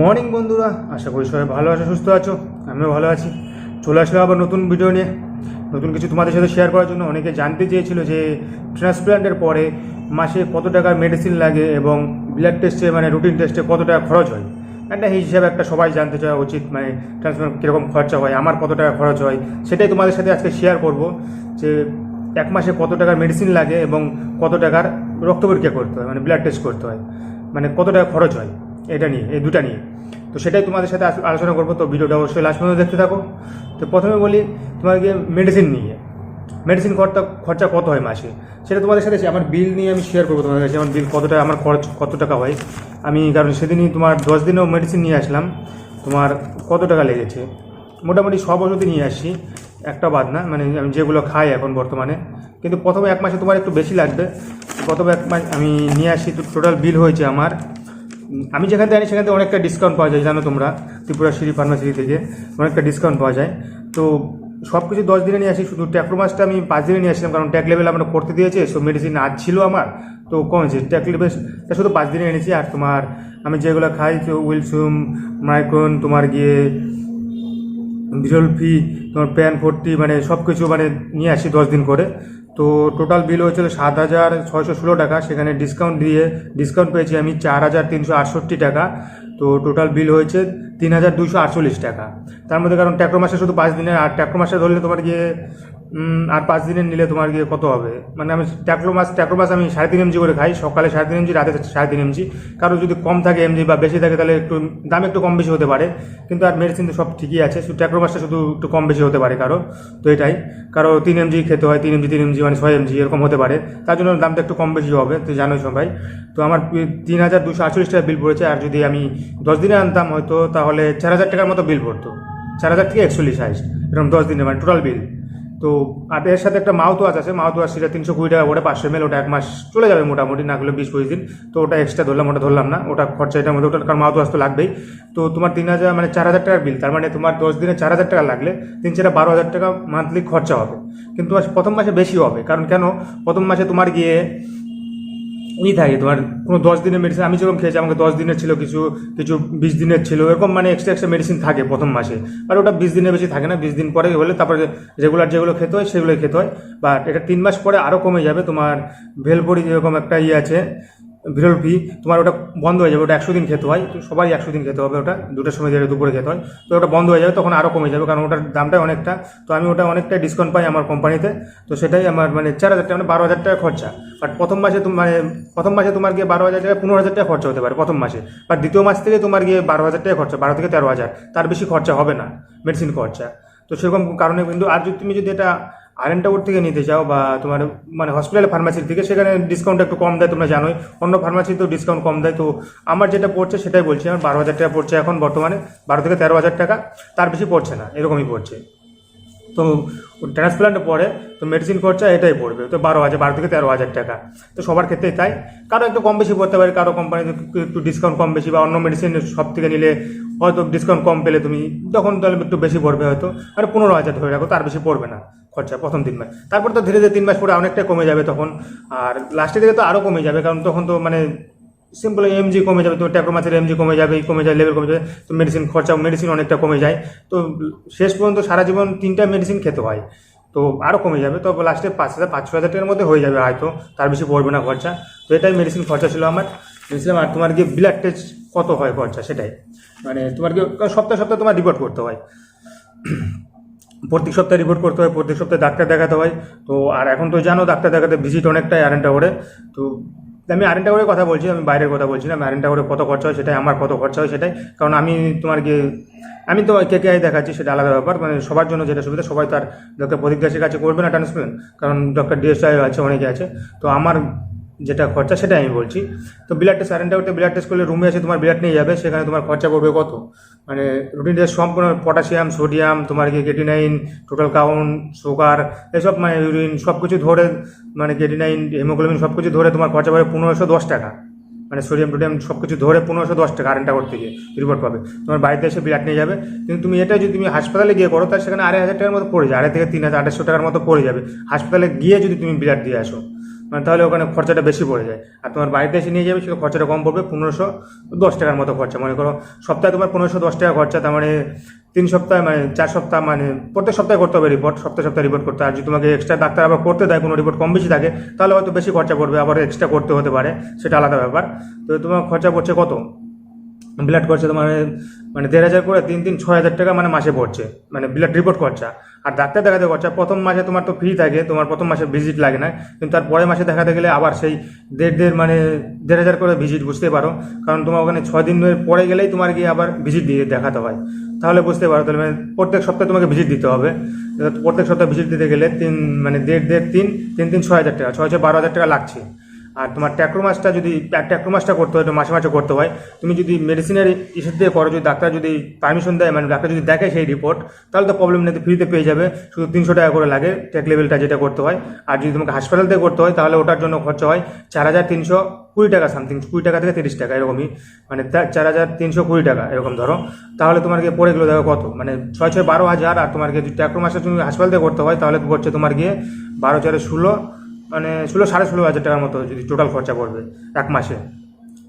Morning বন্ধুরা, আশা করি সবাই ভালো আছো, সুস্থ আছো? আমিও ভালো আছি। চলে আসলাম আবার নতুন ভিডিও নিয়ে। নতুন কিছু তোমাদের সাথে শেয়ার করার জন্য অনেকে জানতে চেয়েছিল যে ট্রান্সপ্লান্টের পরে মাসে কত টাকার মেডিসিন লাগে এবং ব্লাড টেস্টে মানে রুটিন টেস্টে কত টাকা খরচ হয়? একটা হিসাবে একটা সবাই জানতে চাওয়া উচিত মানে ট্রান্সপ্লান্ট কীরকম খরচা হয়, আমার কত টাকা খরচ হয়, সেটাই তোমাদের সাথে আজকে শেয়ার করব যে এক মাসে কত টাকার মেডিসিন লাগে এবং কত টাকার রক্ত পরীক্ষা করতে হয় মানে ব্লাড টেস্ট করতে হয় মানে কত টাকা খরচ হয়। এটা নিয়ে, এই দুটা নিয়ে। তো সেটাই তোমাদের সাথে আলোচনা করব। তো ভিডিওটা অবশ্যই লাস্ট পর্যন্ত দেখতে থাকো। তো প্রথমে বলি তোমাকে মেডিসিন নিয়ে। মেডিসিন খরচা খরচা কত হয় মাসে? সেটা তোমাদের সাথে আমার বিল নিয়ে আমি শেয়ার করব তোমাদের কাছে। আমার বিল কতটা, আমার খরচ কত টাকা হয়? আমি, কারণ সেদিনই তোমার দশ দিনেও মেডিসিন নিয়ে আসলাম। তোমার কত টাকা লেগেছে? মোটামুটি সব ওষুধই নিয়ে আসি একটা বাদ না মানে আমি যেগুলো খাই এখন বর্তমানে। কিন্তু প্রথমে এক মাসে তোমার একটু বেশি লাগবে। প্রথমে এক মাস আমি নিয়ে আসি তো টোটাল বিল হয়েছে আমার আমি যেখান থেকে আনি সেখান থেকে অনেকটা ডিসকাউন্ট পাওয়া যায়, জানো তোমরা, ত্রিপুরা সিঁড়ি ফার্মাসি থেকে অনেকটা ডিসকাউন্ট পাওয়া যায়। তো সব কিছু দশ দিনে নিয়ে আসি, শুধু ট্যাক্রোমাসটা আমি পাঁচ দিনে নিয়ে আসলাম কারণ ট্যাক লেভেল আমরা করতে দিয়েছে সো মেডিসিন আজ ছিল আমার, তো কমেছে ট্যাক লেভেলটা শুধু পাঁচ দিনে এনেছি, আর তোমার আমি যেগুলো খাই, তো উইলসুম, মাইক্রোন, তোমার গিয়ে ভিজুয়াল ফি, তোমার প্যান, ফোরটি মানে সব কিছু মানে নিয়ে আসি দশ দিন করে। তো টোটাল বিল হয়েছিল সাত হাজার ছয়শো ষোলো টাকা। সেখানে ডিসকাউন্ট দিয়ে ডিসকাউন্ট পেয়েছি আমি চার হাজার তিনশো আটষট্টি টাকা। তো টোটাল বিল হয়েছে তিন হাজার দুশো আটচল্লিশ টাকা। তার মধ্যে কারণ ট্যাক্রো মাসে শুধু পাঁচ দিনের, আর ট্যাক্রো মাসে ধরলে তোমার গিয়ে আর পাঁচ দিনের নিলে তোমার গিয়ে কত হবে? মানে আমি ট্যাক্রো মাছ ট্যাক্রো মাছ আমি সাড়ে তিন এমজি করে খাই, সকালে সাড়ে তিন এমজি, রাতে সাড়ে তিন এমজি। কারও যদি কম থাকে এমজি বা বেশি থাকে তাহলে একটু দাম একটু কম বেশি হতে পারে। কিন্তু আর মেডিসিন তো সব ঠিকই আছে, শুধু ট্যাক্রো মাসটা শুধু একটু কম বেশি হতে পারে কারও। তো এটাই। কারও তিন এমজি খেতে হয়, তিন এমজি তিন এমজি মানে ছয় এমজি, এরকম হতে পারে। তার জন্য দামটা একটু কম বেশি হবে, তো জানোই সবাই। তো আমার তিন হাজার দুশো আটচল্লিশ টাকা বিল পড়েছে, আর যদি আমি দশ দিনে আনতাম হয়তো তাহলে চার হাজার টাকার মতো বিল পড়তো। চার হাজার থেকে একচল্লিশ হাইস এরকম দশ দিনে মানে টোটাল বিল তো আর এর সাথে একটা মাউথ ওয়াশ আছে মাউথ ওয়াশ সেটা তিনশো কুড়ি টাকা করে, পাঁচশো এমএল ওটা এক মাস চলে যাবে মোটামুটি, না হলে বিশ পঁচিশ দিন। তো ওটা এক্সট্রা ধরলাম, ওটা ধরলাম না, ওটা খরচা এটার মধ্যে ওটা কারণ মাউথ ওয়াশ তো লাগবেই। তো তোমার তিন হাজার মানে চার হাজার টাকার বিল তার মানে তোমার দশ দিনে চার হাজার টাকা লাগলে তিন চারে বারো হাজার টাকা মান্থলি খরচা হবে। কিন্তু প্রথম মাসে বেশি হবে, কারণ কেন? প্রথম মাসে তোমার গিয়ে ই থাকে তোমার কোনো দশ দিনের মেডিসিন আমি যেরকম খেয়েছি, আমাকে দশ দিনের ছিল কিছু কিছু বিশ দিনের ছিল, এরকম মানে এক্সট্রা এক্সট্রা মেডিসিন থাকে প্রথম মাসে। আর ওটা বিশ দিনের বেশি থাকে না, বিশ দিন পরে হলে তারপরে রেগুলার যেগুলো খেতে হয়, সেগুলোই খেতে হয়। বাট এটা তিন মাস পরে আরও কমে যাবে তোমার ভেলপরি যেরকম একটা ইয়ে আছে বিরল ফি তোমার ওটা বন্ধ হয়ে যাবে, ওটা একশো দিন খেতে হয়, তো সবাই একশো দিন খেতে হবে ওটা, দুটোর সময় দিয়ে দুপুরে খেতে হয়, তো ওটা বন্ধ হয়ে যাবে, তখন আরও কমে যাবে, কারণ ওটার দামটা অনেকটা, তো আমি ওটা অনেকটা ডিসকাউন্ট পাই আমার কোম্পানিতে তো সেটাই আমার মানে চার হাজার টাকা মানে বারো হাজার টাকা খরচা বাট প্রথম মাসে মানে প্রথম মাসে তোমার গিয়ে বারো হাজার টাকা, পনেরো হাজার টাকা খরচা হতে পারে প্রথম মাসে বাট দ্বিতীয় মাস থেকে তোমার গিয়ে বারো হাজার টাকা খরচা, বারো থেকে তেরো হাজার, তার বেশি খরচা হবে না মেডিসিন খরচা, তো সেরকম কারণে কিন্তু, আর যদি তুমি যদি এটা আরেনটাউর থেকে নিতে চাও বা তোমার মানে হসপিটাল ফার্মাসির থেকে সেখানে ডিসকাউন্ট একটু কম দেয়, তোমরা জানোই। অন্য ফার্মাসিতেও ডিসকাউন্ট কম দেয়। তো আমার যেটা পড়ছে সেটাই বলছি, আমার বারো হাজার টাকা পড়ছে এখন বর্তমানে, বারো থেকে তেরো হাজার টাকা। তার বেশি পড়ছে না, এরকমই পড়ছে। তো ট্রান্সপ্লান্টে পরে, তো মেডিসিন খরচা এটাই পড়বে, তো বারো হাজার, বারো থেকে তেরো হাজার টাকা। তো সবার ক্ষেত্রেই তাই। কারও একটু কম বেশি পড়তে পারে, কারও কোম্পানিতে একটু ডিসকাউন্ট কম বেশি, বা অন্য মেডিসিন সব থেকে নিলে হয়তো ডিসকাউন্ট কম পেলে তুমি, তখন তাহলে একটু বেশি পড়বে হয়তো। আর পনেরো হাজার ধরে রাখো, তার বেশি পড়বে না। খরচা প্রথম তিন মাস। তারপর তো ধীরে ধীরে তিন মাস পরে অনেকটাই কমে যাবে তখন। আর লাস্টের দিকে তো আরও কমে যাবে, কারণ তখন তো মানে সিম্পল এমজি কমে যাবে তো ট্যাক্রোমাসের এমজি কমে যাবে কমে যায় লেভেল কমে যাবে তো মেডিসিন খরচা মেডিসিন অনেকটা কমে যায়। তো শেষ পর্যন্ত সারা জীবন তিনটা মেডিসিন খেতে হয়। তো আরও কমে যাবে, তো লাস্টে পাঁচ হাজার, পাঁচ ছ হাজার টাকার মধ্যে হয়ে যাবে হয়তো, তার বেশি পড়বে না খরচা। তো এটাই মেডিসিন খরচা ছিল আমার। ভেবেছিলাম আর তোমার গিয়ে ব্লাড টেস্ট কত হয় খরচা, সেটাই। মানে তোমার গিয়ে সপ্তাহে সপ্তাহে তোমার রিপোর্ট করতে হয়। প্রত্যেক সপ্তাহে রিপোর্ট করতে হয়, প্রত্যেক সপ্তাহে ডাক্তার দেখাতে হয়। তো আর এখন তো জানো, ডাক্তার দেখাতে ভিজিট অনেকটাই আরেনটা করে তো আমি আরেনটা করে কথা বলছি, আমি বাইরের কথা বলছি না। আমি আরেনটা করে কত খরচা হয় সেটাই, আমার কত খরচা হয় সেটাই। কারণ আমি তোমার গিয়ে, আমি তো কে কে দেখাচ্ছি, সেটা আলাদা ব্যাপার। মানে সবার জন্য যেটা সুবিধা, সবাই তার ডক্টর প্রদীপ দাসের কাছে করবে না ট্রান্সপ্লান্ট কারণ ডক্টর ডিএসআই আছে, অনেকে আছে। তো আমার যেটা খরচা সেটা আমি বলছি। তো ব্লাড টেস্ট আরেনটা করতে ব্লাড টেস্ট করলে রুমে এসে তোমার ব্লাড নিয়ে যাবে, সেখানে তোমার খরচা পড়বে কত? মানে রুটিন টেস্ট সম্পূর্ণ পটাশিয়াম সোডিয়াম তোমার গিয়ে কেটিনাইন টোটাল কাউন্ট সুগার এসব মানে ইউরিন সব কিছু ধরে মানে কেটিনাইন হেমোগ্লোবিন সব কিছু ধরে তোমার খরচা পড়বে পনেরোশো দশ টাকা। মানে সোডিয়াম টোডিয়াম সব কিছু ধরে পনেরোশো দশ টাকা আরেনটা করতে গিয়ে রিপোর্ট পাবে। তোমার বাড়িতে এসে ব্লাড নিয়ে যাবে। কিন্তু তুমি এটা যদি তুমি হাসপাতালে গিয়ে করো, তাহলে সেখানে আড়াই হাজার টাকার মতো পড়ে যায়। আড়াই থেকে তিন হাজার, আড়াইশো টাকার মতো পড়ে যাবে। হাসপাতালে গিয়ে যদি তুমি ব্লাড দিয়ে আসো মানে তাহলে ওখানে খরচাটা বেশি পড়ে যায়। আর তোমার বাড়িতে এসে নিয়ে যাবে, সেটা খরচাটা কম পড়বে, পনেরোশো দশ টাকার মতো খরচা। মনে করো সপ্তাহে তোমার পনেরোশো দশ টাকা খরচা, তার মানে তিন সপ্তাহ মানে চার সপ্তাহ মানে প্রত্যেক সপ্তাহে করতে হবে রিপোর্ট সপ্তাহে সপ্তাহে রিপোর্ট করতে। আর যদি তোমাকে এক্সট্রা ডাক্তার আবার করতে দেয়, কোনো রিপোর্ট কম বেশি থাকে, তাহলে হয়তো বেশি খরচা পড়বে, আবার এক্সট্রা করতে হতে পারে, সেটা আলাদা ব্যাপার। তো তোমার খরচা পড়ছে কত? ব্লাড খরচা তোমার মানে দেড় হাজার করে তিন তিন ছয় হাজার টাকা মানে মাসে পড়ছে মানে ব্লাড রিপোর্ট খরচা আর ডাক্তার দেখাতে খরচা প্রথম মাসে তোমার তো ফ্রি থাকে, তোমার প্রথম মাসে ভিজিট লাগে না, কিন্তু তার পরের মাসে দেখাতে গেলে আবার সেই দেড় দেড় মানে দেড় হাজার করে ভিজিট বুঝতে পারো। কারণ তোমার ওখানে ছয় দিনের পরে গেলেই তোমার গিয়ে আবার ভিজিট দিয়ে দেখাতে হয়। তাহলে বুঝতে পারো, তাহলে মানে প্রত্যেক সপ্তাহে তোমাকে ভিজিট দিতে হবে। প্রত্যেক সপ্তাহে ভিজিট দিতে গেলে তিন মানে দেড় দেড় তিন তিন তিন ছয় হাজার টাকা, ছয় ছয় বারো হাজার টাকা লাগছে। আর তোমার ট্যাক্রোমাসটা যদি ট্যাক্রোমাসটা করতে হয়, তো মাসে মাসে করতে হয়। তুমি যদি মেডিসিনের ইস্যু দিয়ে করো, যদি ডাক্তার যদি পারমিশন দেয় মানে ডাক্তার যদি দেখে সেই রিপোর্ট তাহলে তো প্রবলেম নেই ফ্রিতে পেয়ে যাবে। শুধু তিনশো টাকা করে লাগে টেক লেভেলটা যেটা করতে হয়। আর যদি তোমাকে হাসপাতাল থেকে করতে হয়, তাহলে ওটার জন্য খরচা হয় চার হাজার তিনশো কুড়ি টাকা সামথিং কুড়ি টাকা থেকে তিরিশ টাকা, এরকমই। মানে চার হাজার তিনশো কুড়ি টাকা, এরকম ধরো। তাহলে তোমার গিয়ে পড়ে গেলো, দেখো কত মানে ছয় ছয় বারো হাজার, আর তোমার গিয়ে যদি ট্যাক্রোমাসটা তুমি হাসপাতাল থেকে করতে হয়, তাহলে পড়ছে তোমার গিয়ে বারো চারে ষোলো মানে ষোলো, সাড়ে ষোলো হাজার টাকার মতো যদি টোটাল খরচা পড়বে এক মাসে।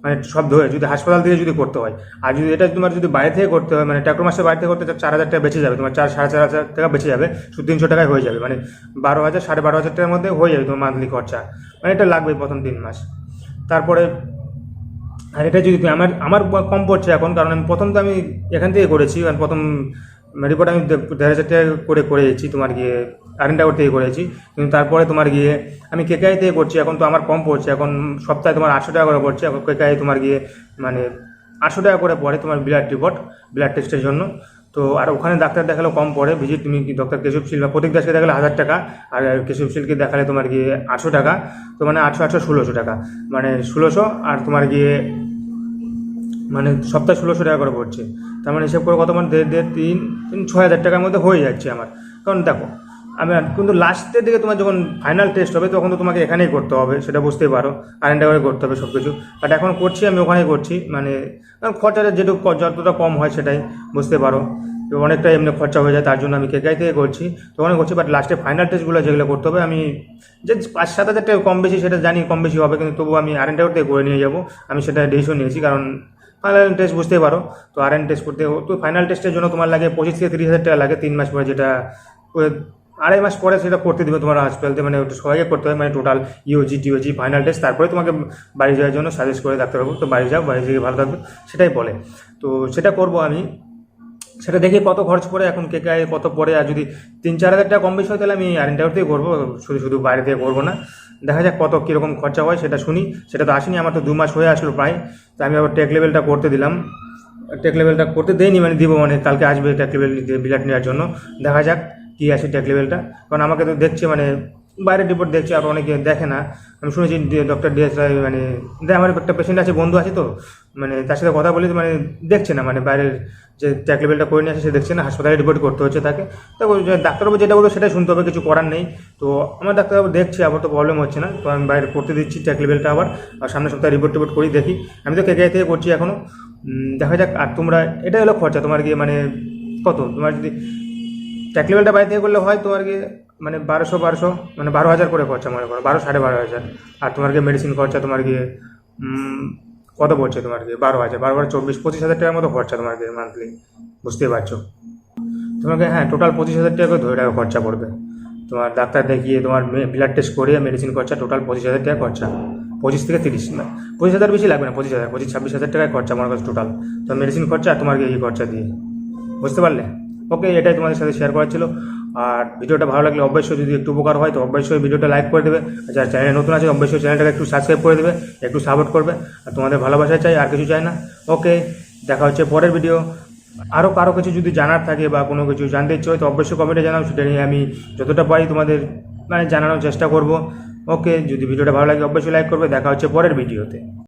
মানে সব ধরে, যদি হাসপাতাল থেকে যদি করতে হয়। আর যদি এটা তোমার যদি বাইরে থেকে করতে হয় মানে ট্যাক্রো মাসে থেকে করতে চার হাজার টাকা বেঁচে যাবে। তোমার চার, সাড়ে চার হাজার টাকা বেঁচে যাবে, শুধু তিনশো টাকায় হয়ে যাবে। মানে বারো হাজার, সাড়ে বারো হাজার টাকার মধ্যে হয়ে যাবে তোমার মান্থলি খরচা। মানে এটা লাগবে প্রথম তিন মাস। তারপরে, আর এটা যদি আমার আমার কম পড়ছে এখন, কারণ আমি প্রথম তো আমি এখান থেকে করেছি। কারণ প্রথম রিপোর্ট আমি দেড় হাজার টাকা করে করেছি তোমার গিয়ে। আরেন্টাগর থেকে করেছি। কিন্তু তারপরে তোমার গিয়ে আমি কেকাই থেকে করছি, এখন তো আমার কম পড়ছে, এখন সপ্তাহে তোমার আটশো টাকা করে পড়ছে, এখন কেকাই তোমার গিয়ে মানে আটশো টাকা করে পড়ে তোমার ব্লাড রিপোর্ট ব্লাড টেস্টের জন্য। তো আর ওখানে ডাক্তার দেখালেও কম পড়ে ভিজিট তুমি ডক্টর কেশব শীল বা প্রতীক দাসকে দেখালে হাজার টাকা, আর কেশব শীলকে দেখালে তোমার গিয়ে আটশো টাকা, তো মানে আটশো আটশো, ষোলোশো টাকা। মানে ষোলোশো আর তোমার গিয়ে মানে সপ্তাহে ষোলোশো টাকা করে পড়ছে। তার মানে হিসেব করে কত? মানে দেড় দেড়, তিন তিন, ছয় হাজার টাকার মধ্যে হয়ে যাচ্ছে আমার। কারণ দেখো আমি কিন্তু লাস্টের দিকে তোমার যখন ফাইনাল টেস্ট হবে, তখন তো তোমাকে এখানেই করতে হবে, সেটা বুঝতেই পারো। আরেন্টা করে করতে হবে সব কিছু বাট এখন করছি, আমি ওখানেই করছি। মানে খরচাটা যেটুকু যতটা কম হয় সেটাই, বুঝতে পারো। অনেকটা এমনি খরচা হয়ে যায়, তার জন্য আমি কেকাই থেকে করছি। তখন করছি বাট লাস্টে ফাইনাল টেস্টগুলো যেগুলো করতে হবে, আমি যে পাঁচ সাত হাজার টাকা কম বেশি সেটা জানি, কম বেশি হবে, কিন্তু তবু আমি আরেন্টা থেকে করে নিয়ে যাব। আমি সেটা ডিসিশন নিয়েছি, কারণ ফাইনাল টেস্ট বুঝতেই পারো। তো আর এন টেস্ট করতে তো ফাইনাল টেস্টের জন্য তোমার লাগে পঁচিশ থেকে তিরিশ হাজার টাকা লাগে তিন মাস পরে, যেটা আড়াই মাস পরে সেটা করতে দিবে তোমার হসপিটালতে মানে ওটা সবাইকে করতে হয় মানে টোটাল ইউজি টিওজি ফাইনাল টেস্ট তারপরে তোমাকে বাড়ি যাওয়ার জন্য সাজেস্ট করে ডাক্তারবাবু, তো বাড়ি যাও, বাড়ি গিয়ে ভালো থাকবে, সেটাই বলে। তো সেটা করব আমি। সেটা দেখে কত খরচ পড়ে, এখন কে কে, কত পড়ে, আর যদি তিন চার হাজার টাকা কম বেশি হয়, তাহলে আমি আরেন্টার থেকে করব, শুধু শুধু বাইরে থেকে করব না। দেখা যাক কত কীরকম খরচা হয়, সেটা শুনি। সেটা তো আসেনি, আমার তো দু মাস হয়ে আসলো প্রায় তো আমি আবার টেক লেভেলটা করতে দিলাম। টেক লেভেলটা করতে দেয়নি মানে দিব মানে কালকে আসবে টেক লেভেল বিলাট নেওয়ার জন্য। দেখা যাক। কী আছে টেক লেভেলটা কারণ আমাকে তো দেখছে মানে বাইরের রিপোর্ট দেখছে আর অনেকে দেখে না। আমি শুনেছি ডক্টর ডিএস রায় মানে দে- আমার একটা পেশেন্ট আছে, বন্ধু আছে তো মানে তার সাথে কথা বলি মানে দেখছে না মানে বাইরের যে ট্যাক লেভেলটা করে নিয়ে আসে, সে দেখছে না, হাসপাতালে রিপোর্ট করতে হচ্ছে তাকে। তো ডাক্তারবাবু যেটা বলবে সেটাই শুনতে হবে, কিছু করার নেই। তো আমার ডাক্তারবাবু দেখছে, আবার তো প্রবলেম হচ্ছে না। তো আমি বাইরে করতে দিচ্ছি ট্যাক লেভেলটা আবার, আর সামনের সপ্তাহে রিপোর্ট টিপোর্ট করি, দেখি। আমি তো কেকে থেকে করছি এখনও দেখা যাক, আর তোমরা এটাই হলো খরচা, তোমার গিয়ে মানে কত? তোমার যদি ট্যাক লেভেলটা বাইরে থেকে করলে হয় তোমার গিয়ে মানে বারোশো বারোশো মানে বারো হাজার করে খরচা মনে করো, বারো সাড়ে বারো হাজার। আর তোমার গিয়ে মেডিসিন খরচা তোমার গিয়ে কত পড়ছে তোমার গিয়ে? বারো হাজার, বারো বারো চব্বিশ, পঁচিশ হাজার টাকার মতো খরচা তোমার গিয়ে মান্থলি বুঝতেই পারছ? তোমাকে হ্যাঁ টোটাল পঁচিশ হাজার টাকা করে ধরে টাকা খরচা পড়বে। তোমার ডাক্তার দেখিয়ে তোমার ব্লাড টেস্ট করিয়ে মেডিসিন খরচা টোটাল পঁচিশ হাজার টাকা খরচা। পঁচিশ থেকে তিরিশ, না, পঁচিশ হাজার বেশি লাগবে না, পঁচিশ হাজার, পঁচিশ, ছাব্বিশ হাজার টাকায় খরচা আমার কাছে টোটাল তো মেডিসিন খরচা তোমার এই খরচা দিয়ে, বুঝতে পারলে? ওকে, এটাই তোমাদের সাথে শেয়ার করার ছিল। আর ভিডিওটা ভালো লাগলে অবশ্যই যদি একটু উপকার হয়, তো অবশ্যই ভিডিওটা লাইক করে দেবে। আর চ্যানেল নতুন আছে, অবশ্যই চ্যানেলটাকে একটু সাবস্ক্রাইব করে দেবে, একটু সাপোর্ট করবে। আর তোমাদের ভালোবাসা চাই, আর কিছু চাই না। ওকে, দেখা হচ্ছে পরের ভিডিও আরও কারও কিছু যদি জানার থাকে বা কোনো কিছু জানতে ইচ্ছে হয়, তো অবশ্যই কমেন্টে জানাও। সেটা নিয়ে আমি যতটা পারি তোমাদের মানে জানানোর চেষ্টা করব। ওকে, যদি ভিডিওটা ভালো লাগে, অবশ্যই লাইক করবে। দেখা হচ্ছে পরের ভিডিওতে